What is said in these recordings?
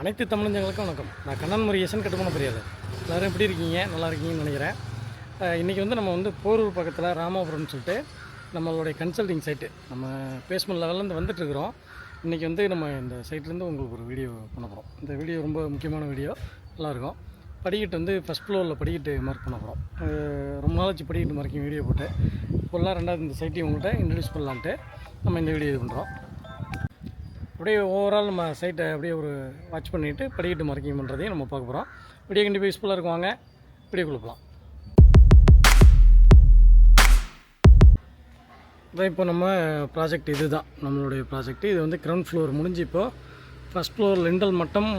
அனைத்து தமிழஞ்சங்களுக்கும் வணக்கம். நான் கண்ணன் முருகேசன் கட்டுமான பெரியாள் எல்லோரும் எப்படி இருக்கீங்க? நல்லா இருக்கீங்கன்னு நினைக்கிறேன். இன்றைக்கி வந்து நம்ம வந்து போரூர் பக்கத்தில் ராமாபுரம்னு சொல்லிட்டு நம்மளுடைய கன்சல்டிங் சைட்டு நம்ம பேஸ்மெண்ட் லெவல்லேருந்து வந்துட்டுருக்குறோம் இன்றைக்கி வந்து நம்ம இந்த சைட்லேருந்து உங்களுக்கு ஒரு வீடியோ பண்ண போகிறோம் இந்த வீடியோ ரொம்ப முக்கியமான வீடியோ நல்லாயிருக்கும் படிக்கட்டு வந்து ஃபஸ்ட் ஃப்ளோரில் படிக்கட்டு மார்க் பண்ண போகிறோம் ரொம்ப நாளாச்சு படிக்கட்டு மார்க்கிங் வீடியோ போட்டு இப்போல்லாம் ரெண்டாவது இந்த சைட்டையும் உங்கள்கிட்ட இன்ட்ரடியூஸ் பண்ணலான்ட்டு நம்ம இந்த வீடியோ இது பண்ணுறோம் அப்படியே ஓவரால் நம்ம சைட்டை அப்படியே ஒரு வாட்ச் பண்ணிவிட்டு படிக்கட்டு மார்க்கிங் பண்ணுறதையும் நம்ம பார்க்க போகிறோம் வீடியோ கண்டிப்பாக யூஸ்ஃபுல்லாக இருக்குவாங்க வீடியோ கொடுக்கலாம் இதான் இப்போ நம்ம ப்ராஜெக்ட் இது தான் நம்மளுடைய ப்ராஜெக்ட் இது வந்து கிரவுண்ட் ஃப்ளோர் முடிஞ்சு இப்போ ஃபஸ்ட் ஃப்ளோர் லிண்டல் மட்டும்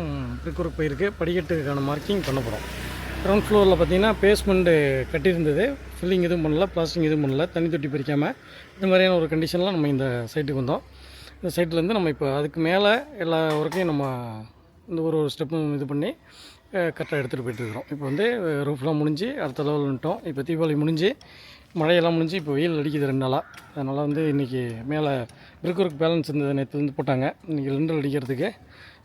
ப்ரிக்குவர் போயிருக்கு. படிக்கட்டுக்கான மார்க்கிங் பண்ண போகிறோம் கிரவுண்ட் ஃப்ளோரில் பார்த்தீங்கன்னா பேஸ்மெண்ட்டு கட்டியிருந்தது. ஃபில்லிங் எதுவும் பண்ணல பிளாஸ்டிங் எதுவும் பண்ணல தண்ணி தொட்டி பிரிக்காமல் இந்த மாதிரியான ஒரு கண்டிஷனில் நம்ம இந்த சைட்டுக்கு வந்தோம். இந்த சைட்லேருந்து நம்ம இப்போ அதுக்கு மேலே எல்லா ஒர்க்கையும் நம்ம இந்த ஒரு ஒரு ஸ்டெப்பும் இது பண்ணி கரெக்டாக எடுத்துகிட்டு போயிட்டுருக்கிறோம் இப்போ வந்து ரூஃப்லாம் முடிஞ்சு அடுத்த லெவல் வந்துட்டோம். இப்போ தீபாவளி முடிஞ்சு மழையெல்லாம் முடிஞ்சு இப்போ வெயில் அடிக்குது ரெண்டு நாளாக அதனால் வந்து இன்றைக்கி மேலே பிரிக் ஒர்க் பேலன்ஸ் இருந்தது நேற்றுலேருந்து போட்டாங்க. இன்றைக்கி லிண்டல் அடிக்கிறதுக்கு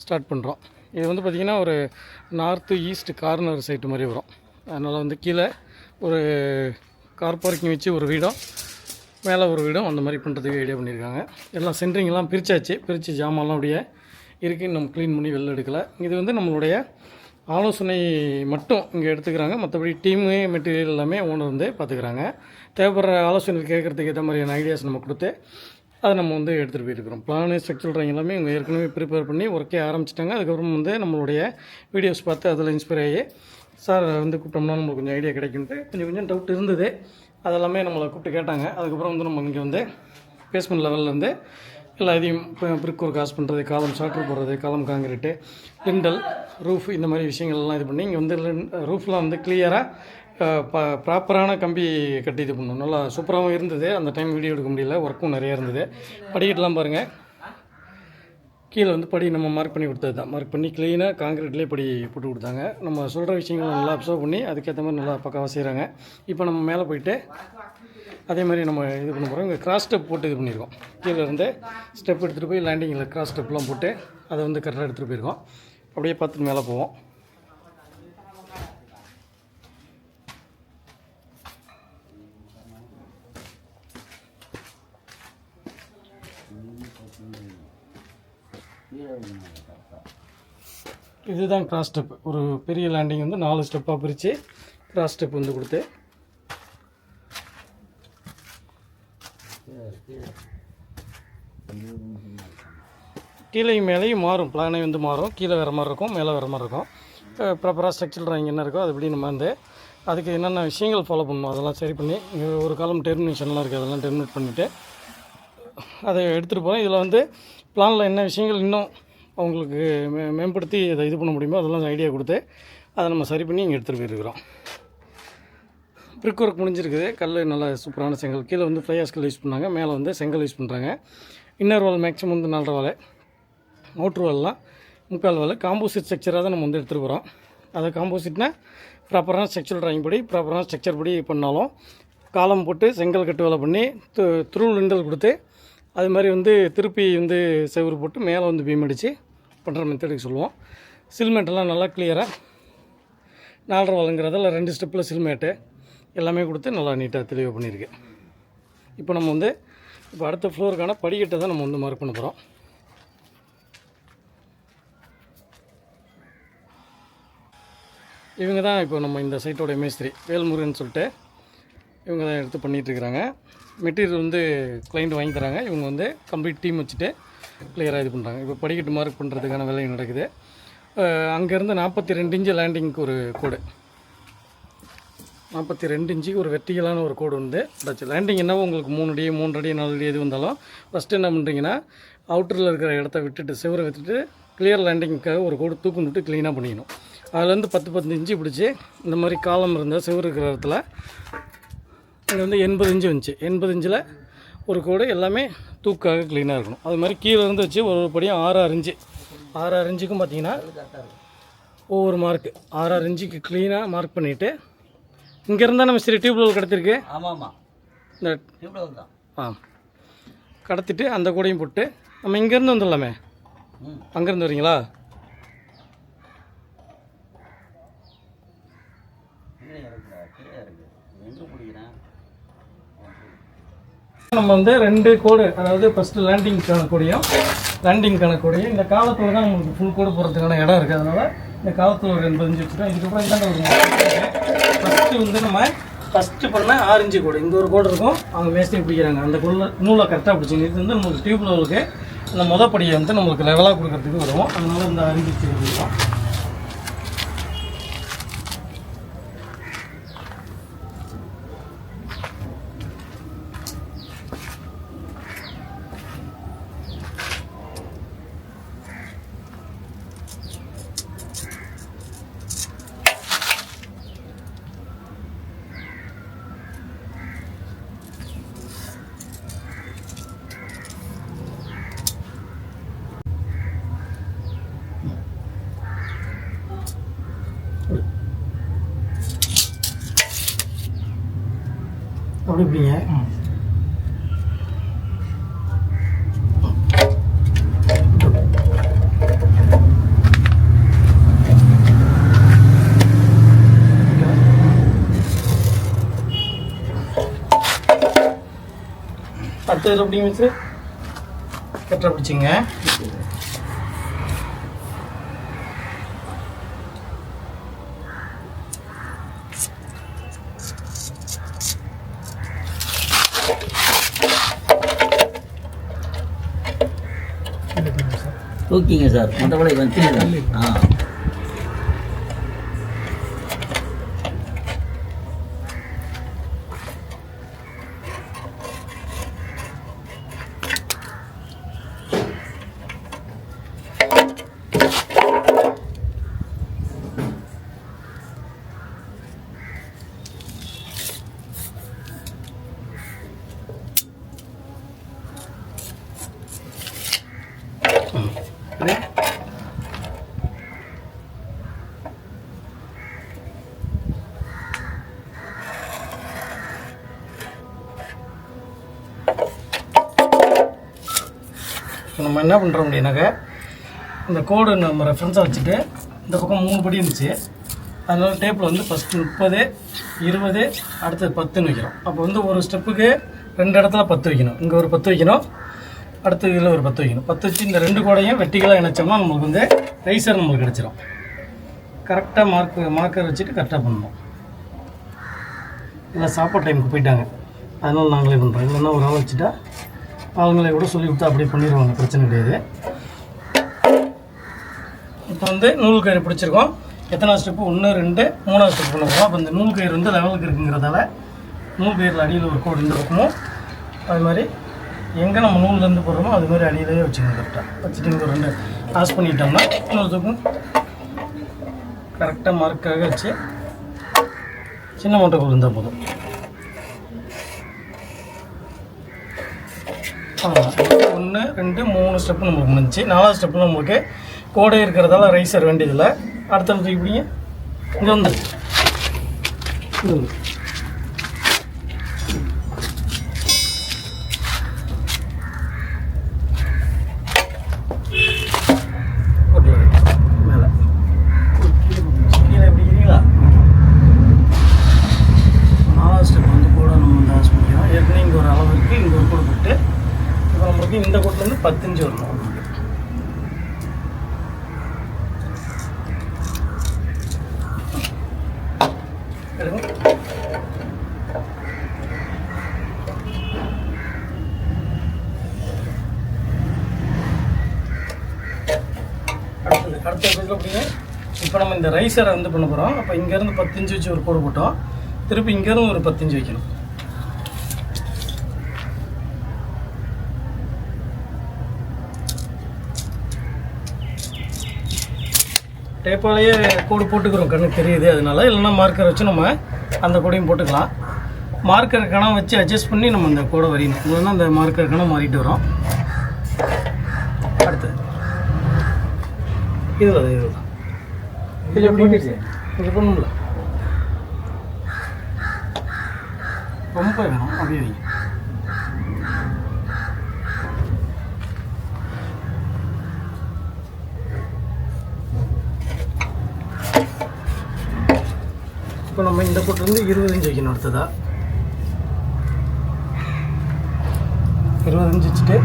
ஸ்டார்ட் பண்ணுறோம் இது வந்து பார்த்திங்கன்னா ஒரு நார்த்து ஈஸ்ட் கார்னர் சைட்டு மாதிரி வரும். அதனால் வந்து கீழே ஒரு கார் பார்க்கிங் வச்சு ஒரு வீடும் மேலே ஒரு வீடும் அந்த மாதிரி பண்ணுறதுக்கு ஐடியா பண்ணியிருக்காங்க. எல்லாம் சென்ட்ரிங்லாம் பிரித்தாச்சு பிரித்து ஜாமான்லாம் அப்படியே இருக்குது நம்ம க்ளீன் பண்ணி வெளில எடுக்கலை. இது வந்து நம்மளுடைய ஆலோசனை மட்டும் இங்கே எடுத்துக்கிறாங்க. மற்றபடி டீமு மெட்டீரியல் எல்லாமே ஓனர் வந்து பார்த்துக்கிறாங்க. தேவைப்படுற ஆலோசனை கேட்குறதுக்கு ஏற்ற மாதிரியான ஐடியாஸ் நம்ம கொடுத்து அதை நம்ம வந்து எடுத்துகிட்டு போயிருக்கிறோம். பிளானு ஸ்ட்ரக்சர் எல்லாமே இவங்க ஏற்கனவே ப்ரிப்பேர் பண்ணி ஒர்க்கே ஆரம்பிச்சிட்டாங்க. அதுக்கப்புறம் வந்து நம்மளுடைய வீடியோஸ் பார்த்து அதில் இன்ஸ்பைர் ஆகி சார் வந்து கூப்பிட்டோம்னா நம்மளுக்கு கொஞ்சம் ஐடியா கிடைக்கும்ட்டு கொஞ்சம் கொஞ்சம் டவுட் இருந்தது. அதெல்லாமே நம்மளை கூப்பிட்டு கேட்டாங்க. அதுக்கப்புறம் வந்து நம்ம இங்கே வந்து பேஸ்மெண்ட் லெவல்லேருந்து எல்லா இதையும் பிரிக் ஒர்க் காசு பண்ணுறது காலம் சாட்ரு போடுறது காலம் காங்கிரீட்டு லிண்டல் ரூஃப் இந்த மாதிரி விஷயங்கள்லாம் இது பண்ணி இங்கே வந்து ரூஃப்லாம் வந்து கிளியராக ப்ராப்பரான கம்பி கட்டி இது பண்ணணும் நல்லா சூப்பராகவும் இருந்தது. அந்த டைம் வீடியோ எடுக்க முடியல. ஒர்க்கும் நிறையா இருந்தது. படிக்கட்டுலாம் பாருங்கள் கீழே வந்து படி நம்ம மார்க் பண்ணி கொடுத்தது தான் மார்க் பண்ணி க்ளீனாக காங்கிரீட்லேயே படி போட்டு கொடுத்தாங்க. நம்ம சொல்கிற விஷயங்களை நல்லா அப்சர்வ் பண்ணி அதுக்கேற்ற மாதிரி நல்லா பக்காவாக செய்கிறாங்க இப்போ நம்ம மேலே போயிட்டு அதே மாதிரி நம்ம இது பண்ண போகிறோம் இங்கே கிராஸ் ஸ்டெப் போட்டு இது பண்ணியிருக்கோம் கீழே இருந்து ஸ்டெப் எடுத்துகிட்டு போய் லேண்டிங்கில் கிராஸ் ஸ்டெப்லாம் போட்டு அதை வந்து கரெக்டாக எடுத்துகிட்டு போயிருக்கோம். அப்படியே பார்த்துட்டு மேலே போவோம். இதுதான் கிராஸ் ஸ்டெப் ஒரு பெரிய லேண்டிங் வந்து நாலு ஸ்டெப்பாக பிரித்து கிராஸ் ஸ்டெப் வந்து கொடுத்து. கீழையும் மேலேயும் மாறும். பிளானே வந்து மாறும். கீழே வேறு மாதிரி இருக்கும். மேலே வேறு மாதிரி இருக்கும். ப்ராப்பராக ஸ்ட்ரக்சர் ட்ராயிங் என்ன இருக்கோ அது எப்படி நம்ம வந்து அதுக்கு என்னென்ன விஷயங்கள் ஃபாலோ பண்ணணும் அதெல்லாம் சரி பண்ணி இங்கே ஒரு காலம் டெர்மினேஷன்லாம் இருக்குது அதெல்லாம் டெர்மினேட் பண்ணிவிட்டு அதை எடுத்துகிட்டு போகிறோம் இதில் வந்து பிளானில் என்ன விஷயங்கள் இன்னும் அவங்களுக்கு மே மேம்படுத்தி இதை இது பண்ண முடியுமோ அதெல்லாம் ஐடியா கொடுத்து அதை நம்ம சரி பண்ணி இங்கே எடுத்துகிட்டு போயிருக்கிறோம். பிரிக் ஒர்க் முடிஞ்சிருக்குது. கல் நல்லா சூப்பரான செங்கல். கீழே வந்து ஃப்ளையாஸ் கல் யூஸ் பண்ணாங்க. மேலே வந்து செங்கல் யூஸ் பண்ணுறாங்க இன்னர் வால் மேக்ஸிமம் வந்து நாலரை வால் மோட்ரு வால்லாம் முக்கால் வால் காம்போசிட் ஸ்ட்ரக்சராக தான் நம்ம வந்து எடுத்துகிட்டு போகிறோம் அதை காம்போசிட்னா ப்ராப்பரான ஸ்ட்ரக்சர் ட்ராயிங் படி ப்ராப்பரான ஸ்ட்ரக்சர் படி பண்ணாலும் காலம் போட்டு செங்கல் கட்டு வேலை பண்ணி து துருள் நிண்டல் கொடுத்து அது மாதிரி வந்து திருப்பி வந்து செவுரு போட்டு மேலே வந்து பீம் அடித்து பண்ணுற மெத்தடுக்கு சொல்லுவோம். சில்மேட்டெல்லாம் நல்லா கிளியராக நாலரை வளங்குறதில் ரெண்டு ஸ்டெப்பில் சில்மேட்டு எல்லாமே கொடுத்து நல்லா நீட்டாக தெளிவாக பண்ணியிருக்கு இப்போ நம்ம வந்து இப்போ அடுத்த ஃப்ளோருக்கான படிக்கட்டை தான் நம்ம வந்து மார்க் பண்ண போகிறோம் இவங்க தான் இப்போ நம்ம இந்த சைட்டோட மேஸ்திரி வேல்முருகன் சொல்லிட்டு இவங்க தான் எடுத்து பண்ணிகிட்ருக்குறாங்க மெட்டீரியல் வந்து கிளைண்ட் வாங்கி தராங்க. இவங்க வந்து கம்ப்ளீட் டீம் வச்சுட்டு கிளியராக இது பண்ணுறாங்க இப்போ படிக்கட்டு மார்க் பண்ணுறதுக்கான வேலை நடக்குது. அங்கேருந்து நாற்பத்தி ரெண்டு இன்ச்சு லேண்டிங்க்கு ஒரு கோடு நாற்பத்தி ரெண்டு இன்ச்சுக்கு ஒரு வெர்டிகலான ஒரு கோடு வந்து டச்சு லேண்டிங் என்னவோ உங்களுக்கு மூணு அடி மூன்று அடி நாலு அடி எது வந்தாலும் ஃபஸ்ட்டு என்ன பண்ணுறீங்கன்னா அவுட்டரில் இருக்கிற இடத்த விட்டுட்டு சிவரை விட்டுட்டு கிளியர் லேண்டிங்க்காக ஒரு கோடு தூக்கம் விட்டு க்ளீனாக பண்ணிக்கணும். அதுலேருந்து பத்து பத்து இன்ச்சு பிடிச்சி இந்த மாதிரி காலம் இருந்தால் சிவர் இருக்கிற இடத்துல இங்கே வந்து எண்பது இன்ச்சு வந்துச்சு. எண்பது இன்ச்சில் ஒரு கோடு எல்லாமே தூக்காக க்ளீனாக இருக்கணும். அது மாதிரி கீழே இருந்து வச்சு ஒரு ஒரு படியும் ஆறு ஆறு இன்ச்சு. ஆறு ஆறு இன்ச்சுக்கும் பார்த்தீங்கன்னா ஒவ்வொரு மார்க்கு ஆறு ஆறு இன்ச்சுக்கு க்ளீனாக மார்க் பண்ணிவிட்டு இங்கே இருந்தால் நம்ம சரி டியூப்வெல் கடத்திருக்கு. ஆமாம் இந்த தான். ஆ. கடத்திட்டு அந்த கூடையும் போட்டு நம்ம இங்கேருந்து வந்துடலாமே. அங்கேருந்து வரீங்களா? நம்ம வந்து ரெண்டு கோடு அதாவது ஃபஸ்ட்டு லேண்டிங் கணக்கூடியும் லேண்டிங் கணக்கூடியும் இந்த காலத்தில் தான் நம்மளுக்கு ஃபுல் கோடு போகிறதுக்கான இடம் இருக்குது அதனால் இந்த காலத்தில் ஒரு ரெண்டு இன்ச்சு வச்சுருக்கோம். இதுக்கப்புறம் இதாங்க ஒரு ஃபஸ்ட்டு வந்து நம்ம ஃபஸ்ட்டு பண்ண ஆரஞ்சு கோடு. இந்த ஒரு கோடு இருக்கும். அவங்க மேஸ்திரி பிடிக்கிறாங்க. அந்த கோடில் நூலை கரெக்டாக பிடிச்சிங்க. இது வந்து நம்மளுக்கு டியூப் லெவலுக்கு அந்த மொதல் படியை வந்து நம்மளுக்கு லெவலாக கொடுக்கறதுக்கு வரும். அதனால இந்த அரிஞ்சு வச்சுருக்கோம் அப்படி இப்படிங்க அடுத்தது எப்படிங்க வச்சு கரெக்டாக பிடிச்சிங்க. தூக்கிங்க சார். மற்றபடி வந்து ஆ. என்ன பண்ணுறோம் அப்படின்னாக்கா இந்த கோடு நம்ம ரெஃபரன்ஸாக வச்சுட்டு இந்த பக்கம் மூணு படி இருந்துச்சு. அதனால டேப்பில் வந்து ஃபஸ்ட்டு முப்பது இருபது அடுத்தது பத்துன்னு வைக்கிறோம். அப்போ வந்து ஒரு ஸ்டெப்புக்கு ரெண்டு இடத்துல பத்து வைக்கணும். இங்கே ஒரு பத்து வைக்கணும் அடுத்த இதில் ஒரு பத்து வைக்கணும். பத்து வச்சு இந்த ரெண்டு கோடையும் வெட்டிகளாக இணைச்சோம்னா நம்மளுக்கு வந்து ரைசர் நம்மளுக்கு கிடச்சிரும். கரெக்டாக மார்க் மார்க்கர் வச்சுட்டு கரெக்டாக பண்ணணும். இல்லை சாப்பாடு டைமுக்கு போயிட்டாங்க. அதனால நாங்களே பண்ணுறோம் இல்லைன்னா ஒரு ஆள் வச்சுட்டா அவங்களே கூட சொல்லி கொடுத்து அப்படியே பண்ணிடுவாங்க பிரச்சனை கிடையாது. இப்போ வந்து நூல் கயிறு பிடிச்சிருக்கோம். எத்தனாவது ஸ்டெப்பு ஒன்று ரெண்டு மூணாவது ஸ்டெப் பண்ண போகிறோம் அப்போ இந்த நூல் கயிறு வந்து லெவலுக்கு இருக்குங்கிறதால நூல் கயிறில் அடியில் ஒரு கோடு இந்த பக்கமும் அது மாதிரி எங்கே நம்ம நூல்லேருந்து போடுறோமோ அது மாதிரி அடியிலேயே வச்சுக்கணும் கரெக்டாக வச்சுட்டு இங்கே ஒரு ரெண்டு பாஸ் பண்ணிட்டோம்னா இன்னொருத்துக்கும் கரெக்டாக மார்க்காக வச்சு சின்ன மூட்டை இருந்தால் போதும். ஒன்று ரெண்டு மூணு ஸ்டெப்பு நம்மளுக்கு முடிஞ்சுச்சு. நாலாவது ஸ்டெப்பில் நம்மளுக்கு கோடை இருக்கிறதால ரைசர் வேண்டியதில்லை. அடுத்த இப்படிங்க இங்கே வந்து. இங்கே வந்து. போட்டு விடு. மேலே கீழே பிடிக்கிறீங்களா நாலாவது ஸ்டெப் வந்து கூட நம்ம இந்த ஆஸ் பண்ணிக்கலாம் ஏற்கனவே இங்கே ஒரு அளவு இருக்குது இங்கே ஒரு கூட போட்டு இப்போ நம்மளுக்கு இந்த கோட்டிலேருந்து பத்தஞ்சு வரணும் நம்மளுக்கு. எடுங்க அடுத்தது அடுத்த இதில் அப்படின்னா இப்போ நம்ம இந்த ரைஸரை வந்து பண்ண போகிறோம் அப்போ இங்கேருந்து பத்து வச்சு ஒரு கோடு போட்டோம். திருப்பி இங்கேருந்து ஒரு பத்து வைக்கணும். டேப்பாலேயே கோடு போட்டுக்கிறோம். கண்ணுக்கு தெரியுது அதனால. இல்லைன்னா மார்க்கர் வச்சு நம்ம அந்த கோடையும் போட்டுக்கலாம். மார்க்கர் கணம் வச்சு அட்ஜஸ்ட் பண்ணி நம்ம அந்த கோடை வரையணும். இல்லைன்னா அந்த மார்க்கர் கணம் மாறிட்டு வரோம். அடுத்து. இதில் தான் இதில் தான் இது எப்படி இது பண்ணும்ல ரொம்ப வேணும் அப்படியே வைங்க இப்போ நம்ம இந்த போட்டு வந்து இருபது இன்ச் வைக்கணும் அடுத்ததா இருபத்தஞ்சு வச்சுட்டு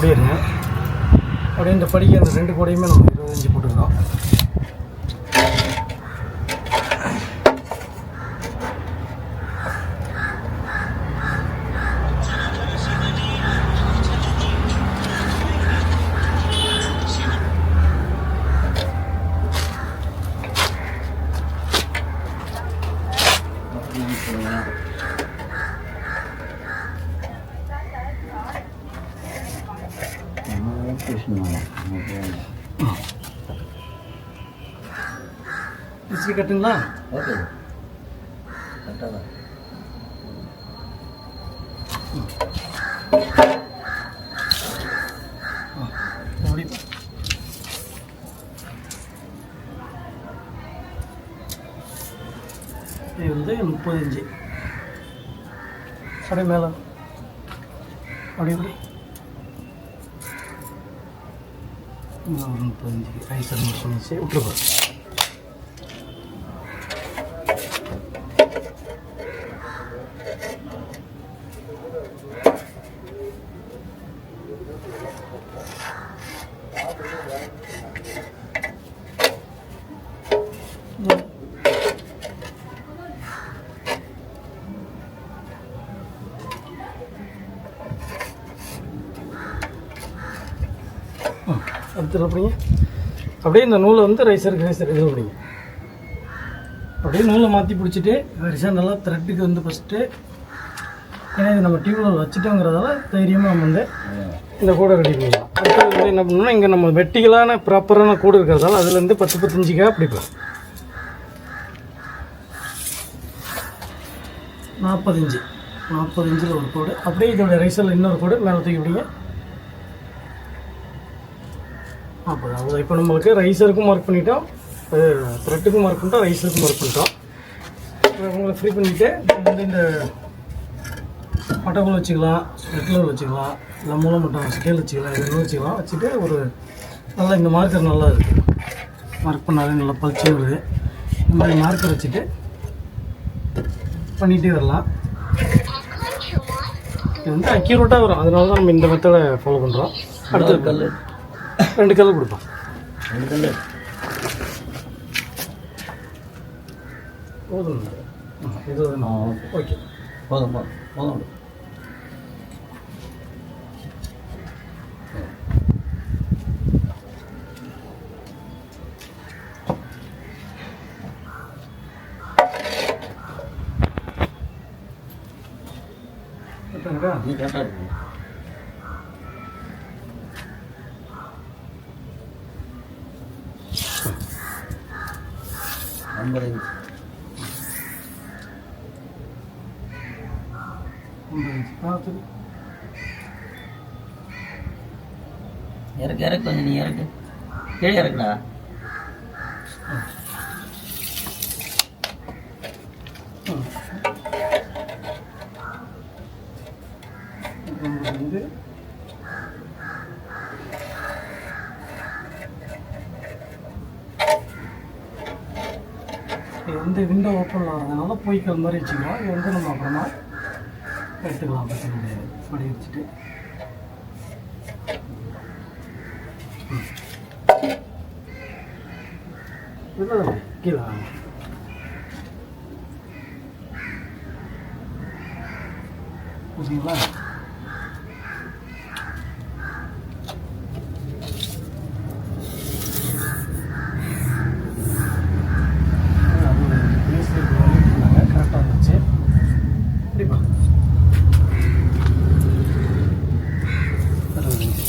கொடி அப்படியே அப்படியே இந்த படிக்க அந்த ரெண்டு கொடியுமே நம்ம இருபத்தஞ்சு போட்டுக்கிறோம் பிசி கட்டுங்களா? ஓகே கரெக்டாக இது வந்து முப்பது இன்ச்சு அப்படியே மேலே. அப்படி இப்படி இங்க ஒரு முப்பது இன்ச்சு ரைசர் அப்படிங்க அப்படியே இந்த நூலை வந்து ரைசருக்கு ரைசர் இது அப்படிங்க அப்படியே நூலை மாற்றி பிடிச்சிட்டு ரிசா நல்லா த்ரெட்டுக்கு வந்து ஃபஸ்ட்டு ஏன்னா இது நம்ம டியூபில் வச்சுட்டோங்கிறதால தைரியமாக நம்ம வந்து இந்த கூடை ரெடி பண்ணலாம் அடுத்தது வந்து என்ன பண்ணணும்னா இங்கே நம்ம வெட்டிகளான ப்ராப்பரான கூடு இருக்கிறதால அதுலேருந்து பத்து பத்தஞ்சுக்காக பிடிப்போம். நாற்பது இன்ச்சு. நாற்பது இன்ச்சில் ஒரு கோடு. அப்படியே இதோட ரைசரில் இன்னொரு கோடு மேலே தூக்கி விடுங்க அப்போ அவ்வளோ இப்போ நம்மளுக்கு ரைஸருக்கும் ஒர்க் பண்ணிட்டோம். த்ரெட்டுக்கும் மார்க் பண்ணிட்டோம் ரைஸருக்கும் ஒர்க் பண்ணிட்டோம். உங்களை ஃப்ரீ பண்ணிவிட்டு வந்து இந்த மட்டக்குள்ள வச்சுக்கலாம் ஸ்பெட்டில் வச்சுக்கலாம் இல்லை மூலம் மட்டும் ஸ்கேல் வச்சுக்கலாம் இது வச்சுக்கலாம். வச்சுட்டு ஒரு நல்லா இந்த மார்க்கர் நல்லா இருக்குது மார்க் பண்ணாலே நல்லா பளிச்சுன்னு வருது. இந்த மாதிரி மார்க்கர் வச்சுட்டு பண்ணிகிட்டே வரலாம். இது வந்து அக்யூரேட்டாக வரும். அதனால தான் நம்ம இந்த மெத்தடை ஃபாலோ பண்ணுறோம் அடுத்த கல் ரெண்டு கல் கொடுப்போம் ரெண்டு கல் போதும் ம், இது ஆ ஓகே ஓகே போதும் போதும் போதும் கரெக்டாங்கக்கா நீ கரெக்டாக இருக்கு ஐம்பது இன்ச் பார்த்து இறக்கு நீ இறக்கு கீழே இறக்குடா. வந்து இது வந்து விண்டோ ஓப்பன் ஆகிறதுனால பொய்க்கல் மாதிரி வச்சுக்கலாம். இது வந்து நம்ம அப்புறமா எடுத்துக்கலாம். பிரச்சனை கிடையாது படி வச்சுட்டு. இல்லை, இல்லை, கீழே வாங்க. ஓகேங்களா கரெக்டாக இருந்துச்சு இப்படிப்பா அறுபது இன்ச்சு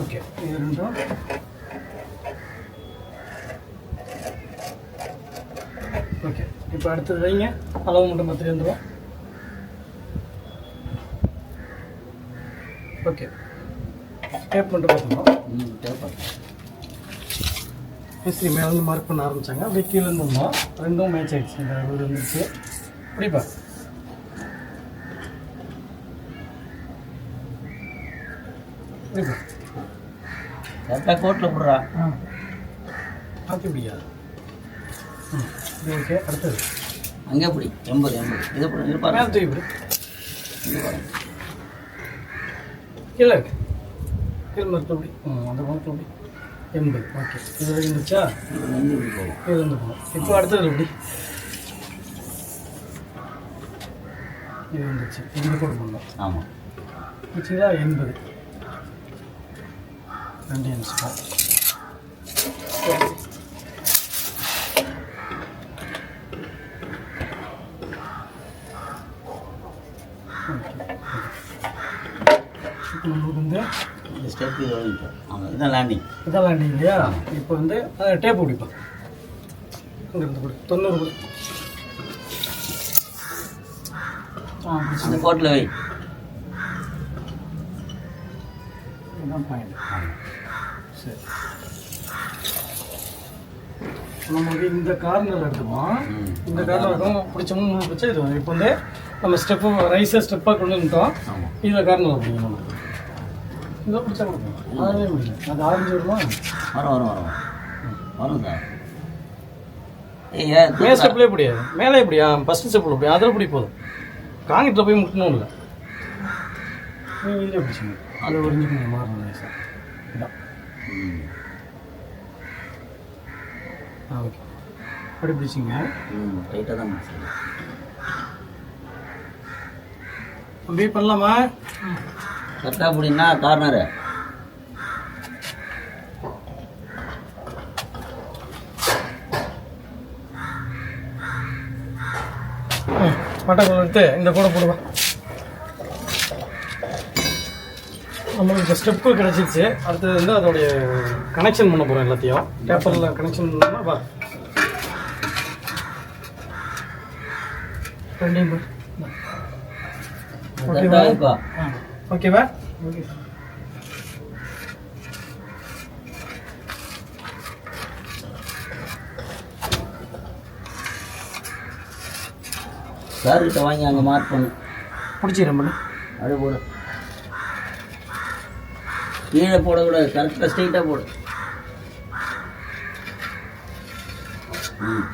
ஓகே. இது ரெண்டும். ஓகே. இப்போ அடுத்தது வைங்க. அளவு மட்டும் பத்திரி வந்துடும் ஓகே. டேப் மட்டும் பார்த்துக்கணும். ம் தேவைப்படும் மிஸ்திரி மேலேருந்து மார்க் பண்ண ஆரம்பித்தாங்க அப்படியே கீழே இருந்து வந்தோம். ரெண்டும் மேட்ச் ஆகிடுச்சு இந்த வந்துருச்சு அப்படிப்பா கரெக்டாக கோட்டில் பிடிக்காது ம். இது ஓகே அடுத்தது. அங்கே பிடி எண்பது எண்பது. இது போடு இது பாரு. மேலே தூக்கி பிடி இது பாரு. கீழே மருத்துவப்படி ம் அந்த மருத்துவப்படி எண்பது ஓகே. இது வரைக்கும் இருந்துச்சா இது வந்து போகும். இப்போ அடுத்தது எப்படி இது வந்துச்சு. இது கூட பண்ணோம் ஆமாம். வச்சுங்களா எண்பது. ரெண்டு நிமிஷம் இப்போ நம்மளுக்கு வந்து இந்த ஸ்டெப் இது வாங்கிக்கோ ஆமாம் இதுதான் லேண்டிங் இதெல்லாம் லேண்டிங் இல்லையா? இப்போ வந்து டேப் பிடிப்போம் இங்கிருந்து கொடு. தொண்ணூறு கொடு. அந்த கோட்டில் வை. இதுதான் பாயிண்ட் சரி நமக்கு இந்த கார்னர் எடுத்துப்போம் ம். இந்த கார்னர் இருக்கும் பிடிச்சோம்னு பிடிச்சா இது. இப்போ வந்து நம்ம ஸ்டெப்பு ரைஸாக ஸ்டெப்பாக கொண்டு வந்துட்டோம் இதில் கார்னர் பிடிக்கணும் நமக்கு இதை பிடிச்சா கொடுப்போம் அதுவே முடியும் அது ஆரஞ்சு வருமா வரும் வரும் வரும் வரும் சார் ஏய் ஏன் மே ஸ்டெப்லேயே முடியாது மேலே எப்படியா ஃபஸ்ட்டு ஸ்டெப்பில் போய் அதில் பிடி போதும் காங்கிட்டில் போய் முட்டணும் இல்லை நீங்கள் இதில் பிடிச்சிங்க அதை ஒரிஞ்சுக்கணும் மாறணும் ரைஸாக இதான் ஆ ஓகே அப்படி பிடிச்சிங்க. ம் டைட்டாக தான் தம்பி பண்ணலாமா? கரெக்டாக பிடினா கார்னரு மட்டக்குள்ள எடுத்து இந்த கூட போடுவா. நம்மளுக்கு ஸ்டெப்பு கிடச்சிருச்சு. அடுத்தது வந்து அதோடைய கனெக்ஷன் பண்ண போகிறோம் எல்லாத்தையும். பேப்பரில் கனெக்ஷன் பண்ணோம்னா வா. ரெண்டையும். ஓகேவா ஓகேவா ஓகே சார்கிட்ட வாங்கி அங்கே மார்க் பண்ணு. பிடிச்சிக்கிறேன் பண்ணு அப்படியே போடு கீழே போடக்கூடாது கரெக்டாக ஸ்ட்ரைட்டாக போடு. ம்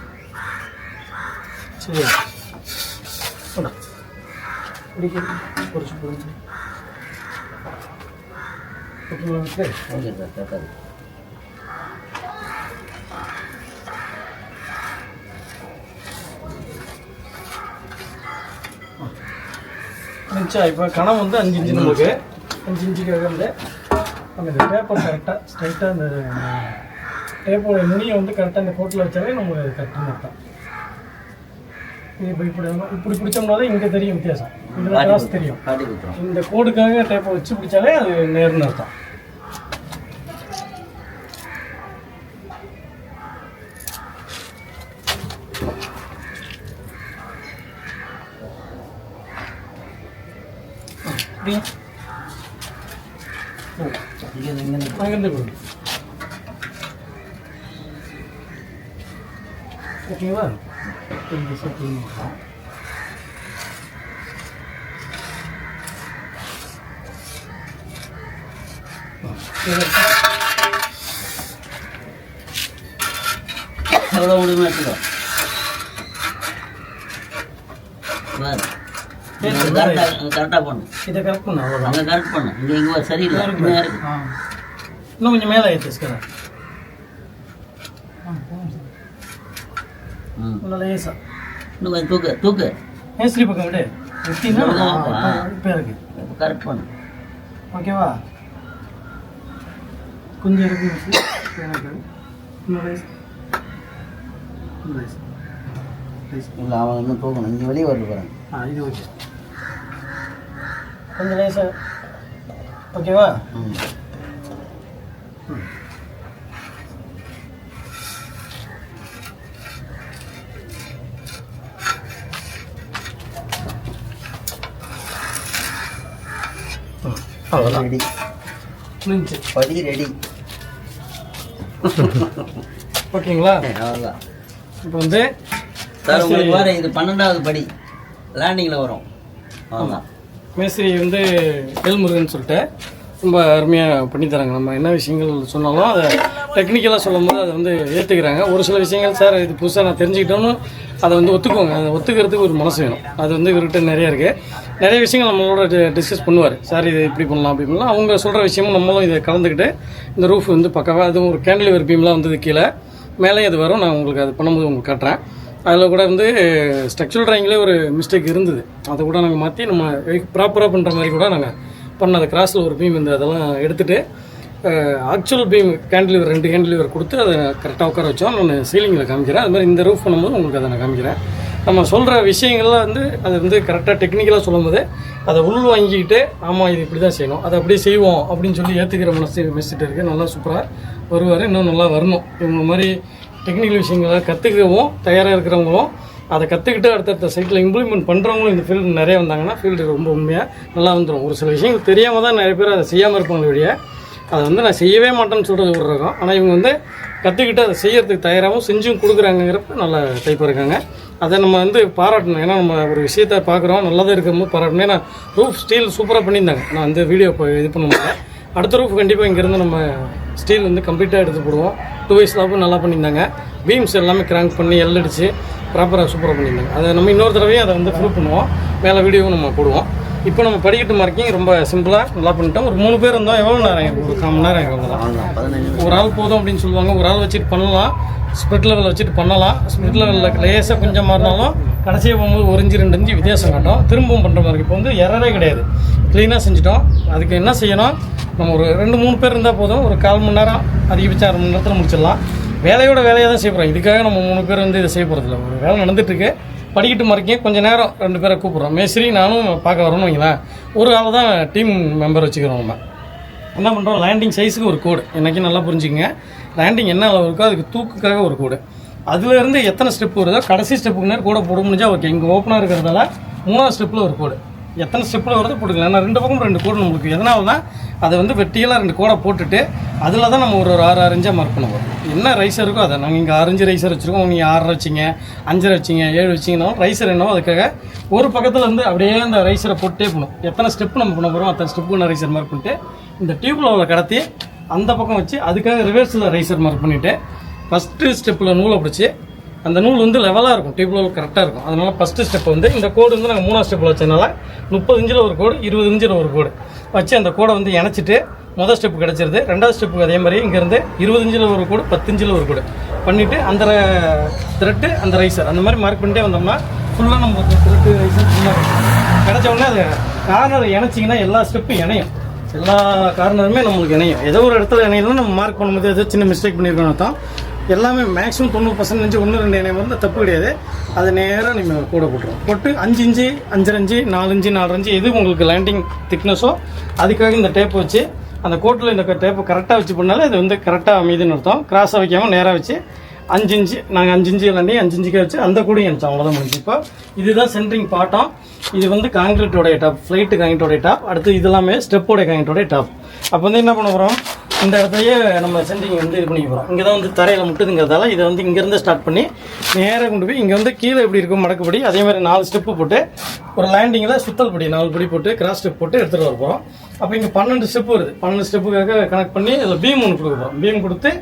சரி போடா. பிடிக்க பொறிச்சு போடுங்க ஓகேவா சரி ஓகே சார் கரெக்டாக இருந்துச்சா இப்போ கணம் வந்து அஞ்சு இன்ச்சு நமக்கு. அஞ்சு இன்ச்சுக்காக வந்து நம்ம இந்த பேப்பர் கரெக்டாக ஸ்ட்ரைட்டாக இந்த டேப்போட நுனியை வந்து கரெக்டாக இந்த கோட்டில் வச்சாலே நமக்கு கரெக்டாக இது இப்போ இப்படி இப்படி பிடிச்சோம்னா தான் இங்கே தெரியும் வித்தியாசம். இதில் கிராஸ் தெரியும். இந்த கோடுக்காக டேப்பை வச்சு பிடிச்சாலே அது நேர்னு அர்த்தம். அப்படியே? இங்கே இங்கே அங்கேருந்து கொடுங்க ஓகேவா இந்த செட்டிங் எவ்வளோ முடியுமோ கரெக்டாக கரெக்டாக பண்ணு இதை கரெக்ட் பண்ண அவ்வளோதான் அங்கே கரெக்ட் பண்ணு. இங்கே இங்கே சரியில்லை. இருக்கு. இன்னும் கொஞ்சம் மேலே ஏற்று ஸ்கேலை ம் லேசா. இன்னும் கொஞ்சம் தூக்கு தூக்கு. மேஸ்திரி பக்கம் விடு. வெட்டினா ஆ. இப்போ இருக்கு. இப்போ கரெக்ட் பண்ணு. ஓகேவா கொஞ்சம் இருக்கு எனக்கு இன்னும் லேஸ் இன்னும் லேஸ் லேஸ் இல்லை அவன் இன்னும் தூக்கணும். இங்கே வெளியே வருது பாருங்க ஆ இது ஓகே கொஞ்சம் லேசா. ஓகேவா? ரெடி படி ரெடி. ஓகேங்களா? அவ்வளோதான் இப்போ வந்து சார் உங்களுக்கு வேறு இது பன்னெண்டாவது படி. லேண்டிங்கில் வரும். அவ்வளோதான் மேஸ்திரி வந்து எல்முருகன் சொல்லிட்டு. ரொம்ப அருமையாக பண்ணித்தராங்க நம்ம என்ன விஷயங்கள் சொன்னாலும் அதை டெக்னிக்கலாக சொல்லும்போது அதை வந்து ஏற்றுக்கிறாங்க ஒரு சில விஷயங்கள் சார் இது புதுசாக நான் தெரிஞ்சுக்கிட்டோன்னு அதை வந்து ஒத்துக்குவாங்க அதை ஒத்துக்கிறதுக்கு ஒரு மனசு வேணும். அது வந்து இவர்கிட்ட நிறைய இருக்குது நிறைய விஷயங்கள் நம்மளோட டிஸ்கஸ் பண்ணுவார். சார் இது இப்படி பண்ணலாம் அப்படி பண்ணலாம். அவங்க சொல்கிற விஷயமும் நம்மளும் இதை கலந்துக்கிட்டு இந்த ரூஃப் வந்து பக்கவாக அதுவும் ஒரு கேண்டிலிவர் பீம்லாம் வந்தது கீழே மேலே அது வரும். நான் உங்களுக்கு அது பண்ணும்போது உங்களுக்கு காட்டுறேன். அதில் கூட வந்து ஸ்ட்ரக்சரல் ட்ராயிங்லேயே ஒரு மிஸ்டேக் இருந்தது. அதை கூட நாங்கள் மாற்றி நம்ம ப்ராப்பராக பண்ணுற மாதிரி கூட நாங்கள் பண்ண அந்த கிராஸில் ஒரு பீம் இந்த அதெல்லாம் எடுத்துகிட்டு ஆக்சுவல் பீம் கேண்டிலிவர் ரெண்டு கேண்டிலிவர் கொடுத்து அதை கரெக்டாக உட்கார வச்சோம். நான் சீலிங்கில் காமிக்கிறேன். அது மாதிரி இந்த ரூஃப் பண்ணும்போது உங்களுக்கு அதை நான் காமிக்கிறேன். நம்ம சொல்கிற விஷயங்கள்லாம் வந்து அது வந்து கரெக்டாக டெக்னிக்கலாக சொல்லும்போது அதை உள் வாங்கிக்கிட்டு ஆமாம் இது இப்படி தான் செய்யணும். அதை அப்படியே செய்வோம் அப்படின்னு சொல்லி ஏற்றுக்கிற மனசு மெசிட்டு இருக்குது நல்லா சூப்பராக வருவார். இன்னும் நல்லா வரணும். இவங்க மாதிரி டெக்னிக்கல் விஷயங்களை கற்றுக்கவும் தயாராக இருக்கிறவங்களும் அதை கற்றுக்கிட்டு அடுத்தடுத்த சைட்டில் இம்ப்ளிமெண்ட் பண்ணுறவங்களும் இந்த ஃபீல்டு நிறைய வந்தாங்கன்னா ஃபீல்டு ரொம்ப உண்மையாக நல்லா வந்துடும் ஒரு சில விஷயங்கள் தெரியாமல் தான் நிறைய பேர் அதை செய்யாமல் இருப்பாங்க வழிய அதை வந்து நான் செய்யவே மாட்டேன்னு சொல்கிறது ஒரு ரகம். ஆனால் இவங்க வந்து கற்றுக்கிட்டு அதை செய்யறதுக்கு தயாராகவும் செஞ்சும் கொடுக்குறாங்கிறப்ப நல்ல டைப்பாக இருக்காங்க. அதை நம்ம வந்து பாராட்டணும். ஏன்னா நம்ம ஒரு விஷயத்தை பார்க்குறோம் நல்லதாக இருக்கும்போது பாராட்டணும். ஏன்னா ரூஃப் ஸ்டீல் சூப்பராக பண்ணியிருந்தாங்க. நான் வந்து வீடியோ இப்போ இது பண்ண மாட்டேன் அடுத்த ரூஃப் கண்டிப்பாக இங்கேருந்து நம்ம ஸ்டீல் வந்து கம்ப்ளீட்டாக எடுத்து போடுவோம். டூ வயசு லாப்பும் நல்லா பண்ணியிருந்தாங்க. பீம்ஸ் எல்லாமே கிராங்க் பண்ணி எல்லடிச்சு ப்ராப்பராக சூப்பராக பண்ணியிருந்தாங்க. அதை நம்ம இன்னொரு தடவையும் அதை வந்து ப்ரூவ் பண்ணுவோம். மேலே வீடியோவும் நம்ம போடுவோம். இப்போ நம்ம படிக்கட்டு மார்க்கிங் ரொம்ப சிம்பிளாக நல்லா பண்ணிட்டோம். ஒரு மூணு பேர் இருந்தால் எவ்வளோ நேரம் ஒரு கால் மணி நேரம் ஆகும்? ஒரு ஆள் போதும் அப்படின்னு சொல்லுவாங்க. ஒரு ஆள் வச்சுட்டு பண்ணலாம். ஸ்பிரிட் லெவலில் வச்சுட்டு பண்ணலாம். ஸ்பிரிட் லெவலில் லேசாக கொஞ்சம் மாறினாலும் கடைசியாக போகும்போது ஒரு இஞ்சி ரெண்டு இஞ்சி வித்தியாசம் காட்டும். திரும்பவும் பண்ணுற மாதிரி இப்போ வந்து எரரே கிடையாது. க்ளீனாக செஞ்சிட்டோம். அதுக்கு என்ன செய்யணும்? நம்ம ஒரு ரெண்டு மூணு பேர் இருந்தால் போதும். ஒரு கால் மணி நேரம் அதிகபட்சம் அரை மணி நேரத்தில் முடிச்சிடலாம். வேலையோட வேலையாக தான் செய்ய போகிறோம் இதுக்காக நம்ம மூணு பேர் வந்து இதை செய்ய போகிறதில்ல ஒரு வேலை நடந்துட்டுருக்கு. படிக்கிட்டு மறைக்க கொஞ்சம் நேரம் ரெண்டு பேரை கூப்பிட்றோம். மேஸ்திரி நானும் பார்க்க வரணும் வைங்களேன். ஒரு ஆள் தான் டீம் மெம்பர் வச்சுக்கிறோம் நம்ம. என்ன பண்ணுறோம் லேண்டிங் சைஸுக்கு ஒரு கோடு என்னைக்கும் நல்லா புரிஞ்சுங்க லேண்டிங் என்ன அளவு இருக்கோ அதுக்கு தூக்குக்காக ஒரு கோடு அதுலேருந்து எத்தனை ஸ்டெப் வருதோ கடைசி ஸ்டெப்புக்கு நேரம் கூட போட முடிஞ்சா ஓகே இங்கே ஓப்பனாக இருக்கிறதால மூணாவது ஸ்டெப்பில் ஒரு கோடு எத்தனை ஸ்டெப்பில் வருதோ போட்டுக்கலாம். ஏன்னா ரெண்டு பக்கம் ரெண்டு கோடு நம்மளுக்கு. எதனால தான் அதை வந்து வெட்டியெல்லாம் ரெண்டு கோடை போட்டுட்டு அதில் தான் நம்ம ஒரு ஒரு ஆறு ஆறு இன்ச்சாக மார்க் பண்ணுவோம். என்ன ரைஸர் இருக்கோ அதை. நாங்கள் இங்கே ஆரஞ்சு ரைஸர் வச்சுருக்கோம். நீங்கள் ஆறரை வச்சிங்க அஞ்சரை வச்சிங்க ஏழு வச்சிங்கனாலும் ரைஸர் என்னவோ அதுக்காக ஒரு பக்கத்தில் வந்து அப்படியே அந்த ரைஸரை போட்டே போகணும். எத்தனை ஸ்டெப் நம்ம பண்ண போகிறோம் அத்தனை ஸ்டெப்புக்கு நான் ரைஸர் மார்க் பண்ணிட்டு இந்த டியூப்ல கடத்தி அந்த பக்கம் வச்சு அதுக்காக ரிவர்ஸில் ரைசர் மார்க் பண்ணிவிட்டு ஃபஸ்ட்டு ஸ்டெப்பில் நூலை பிடிச்சி அந்த நூல் வந்து லெவலாக இருக்கும் டியூப்ல கரெக்டாக இருக்கும். அதனால் ஃபஸ்ட்டு ஸ்டெப் வந்து இந்த கோடு வந்து நாங்கள் மூணாவது ஸ்டெப்பில் வச்சதுனால முப்பது இஞ்சில் ஒரு கோடு இருபது இன்ச்சில் ஒரு கோடு வச்சு அந்த கோடை வந்து இணைச்சிட்டு முதல் ஸ்டெப் கிடச்சிருது. ரெண்டாவது ஸ்டெப்புக்கு அதே மாதிரி இங்கேருந்து இருபது இஞ்சில் ஒரு கோடு பத்து இஞ்சில் ஒரு கோடு பண்ணிவிட்டு அந்த த்ரெட்டு அந்த ரைசர் அந்த மாதிரி மார்க் பண்ணிட்டே வந்தோம்னா ஃபுல்லாக நம்ம த்ரெட்டு ரைசர் ஃபுல்லாக கிடச்ச உடனே அது கார்னர் இணைச்சிங்கன்னா எல்லா ஸ்டெப்பும் இணையும். எல்லா காரணமே நம்மளுக்கு இணையும். ஏதோ ஒரு இடத்துல இணையணும் நம்ம மார்க் பண்ணும்போது ஏதோ சின்ன மிஸ்டேக் பண்ணியிருக்கணும் தான் எல்லாமே மேக்ஸிமம் தொண்ணூறு பர்சன்டேஜ் ஒன்று ரெண்டு இணையம் வந்து தப்பு கிடையாது. அது நேராக நீங்கள் கூட போட்டுரும் போட்டு அஞ்சு இன்ச்சு அஞ்சரை இஞ்சு நாலு இஞ்சு நாலு இன்ச்சு எது உங்களுக்கு லேண்டிங் திக்னஸோ அதுக்காக இந்த டேப் வச்சு அந்த கோட்டில் இந்த டேப்பை கரெக்டாக வச்சு பண்ணாலே அது வந்து கரெக்டாக அமைதுன்னு அர்த்தம். கிராஸாக வைக்காமல் நேராக வச்சு அஞ்சு இன்ச்சு நாங்கள் அஞ்சு இன்ச்சு இல்லாண்டி அஞ்சு இன்ச்சுக்கே வச்சு அந்த கூடையும் அனுப்பிச்சோம் அவ்வளோதான் முடிஞ்சு. இப்போ இதுதான் சென்ட்ரிங் பாட்டம் இது வந்து காங்கிரீட்டோடைய டாப் ஃப்ளைட்டு காங்கிரீட்டோடைய டாப் அடுத்து இதெல்லாமே ஸ்டெப்போடைய காங்கிரீட்டோடைய டாப் அப்போ வந்து என்ன பண்ண போகிறோம் இந்த இடத்தையே நம்ம சென்ட்ரிங் வந்து இது பண்ணிக்க போகிறோம் இங்கே தான் வந்து தரையில் முட்டுதுங்கிறதால இதை வந்து இங்கேருந்து ஸ்டார்ட் பண்ணி நேராக கொண்டு போய் இங்கே வந்து கீழே எப்படி இருக்கும் மடக்குப்படி அதே மாதிரி நாலு ஸ்டெப்பு போட்டு ஒரு லேண்டிங்கில் சுத்தல் படி நாலு படி போட்டு கிராஸ் ஸ்டெப் போட்டு எடுத்துகிட்டு வர போகிறோம் அப்போ இங்கே பன்னெண்டு ஸ்டெப் வருது. பன்னெண்டு ஸ்டெப்புக்காக கனெக்ட் பண்ணி அதில் பீம் ஒன்று கொடுக்க போகிறோம் பீம் கொடுத்து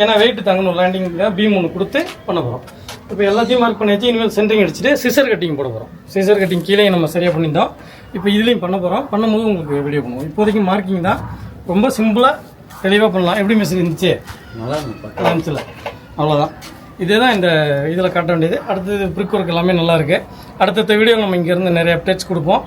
ஏன்னா வெயிட் தாங்கணும் லேண்டிங்காக பீம் ஒன்று கொடுத்து பண்ண போகிறோம் இப்போ எல்லாத்தையும் மார்க் பண்ணியாச்சு இனிமேல் சென்டரிங் அடிச்சுட்டு சிசர் கட்டிங் போட போகிறோம் சிசர் கட்டிங் கீழே நம்ம சரியாக பண்ணியிருந்தோம். இப்போ இதுலேயும் பண்ண போகிறோம் பண்ணும்போது உங்களுக்கு வீடியோ பண்ணுவோம். இப்போதைக்கு மார்க்கிங் தான் ரொம்ப சிம்பிளாக தெளிவாக பண்ணலாம். எப்படி மெசேஜ் இருந்துச்சு? நல்லா இருந்துச்சு. லஞ்சில் அவ்வளோதான் இதே தான் இந்த இதில் காட்ட வேண்டியது. அடுத்தது ப்ரிக் ஒர்க் எல்லாமே நல்லா இருக்கு. அடுத்தடுத்த வீடியோ நம்ம இங்கேருந்து நிறைய அப்டேட்ஸ் கொடுப்போம்.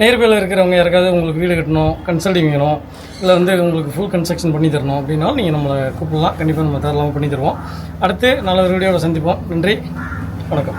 நேர்மையில் இருக்கிறவங்க யாருக்காவது உங்களுக்கு வீடு கட்டணும் கன்சல்டிங் வேணும் இல்லை வந்து உங்களுக்கு ஃபுல் கன்ஸ்ட்ரக்ஷன் பண்ணி தரணும் அப்படின்னாலும் நீங்கள் நம்மளை கூப்பிடலாம். கண்டிப்பாக நம்ம தரலாம் பண்ணி தருவோம். அடுத்து நல்ல ஒரு வீடியோவில் சந்திப்போம். நன்றி. வணக்கம்.